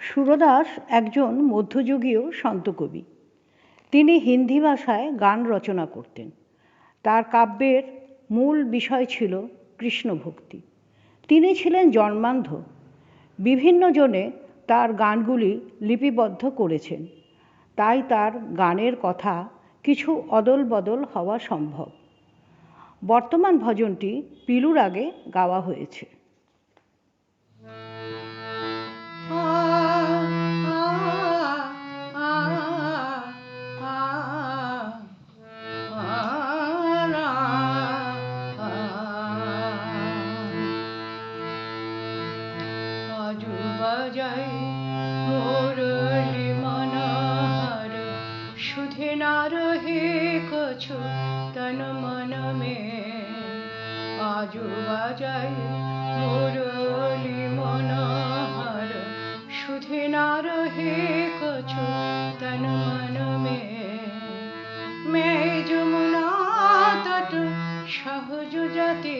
সুরদাস একজন মধ্যযুগীয় সন্তকবি তিনি হিন্দি ভাষায় গান রচনা করতেন। তার কাব্যের মূল বিষয় ছিল কৃষ্ণভক্তি। তিনি ছিলেন জন্মান্ধ। বিভিন্ন জনে তার গানগুলি লিপিবদ্ধ করেছেন। তাই তার গানের কথা কিছু অদল বদল হওয়া সম্ভব। বর্তমান ভজনটি পিলুর আগে গাওয়া হয়েছে। জয় মুরলী মনোহর সুধে না রহে কছু তন মন মে। আজু বাজায় মুরলী মনোহর সুধে না রহে কছু তন মন মে। মে যমুনা তট সহজ জাতি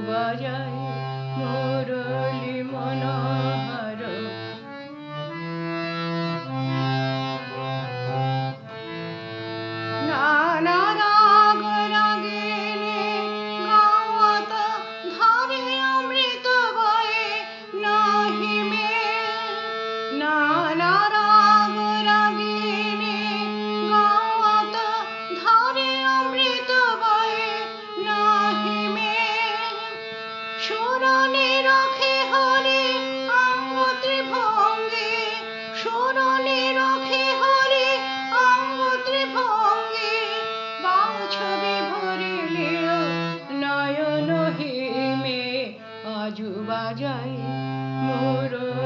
বাজায় Lord of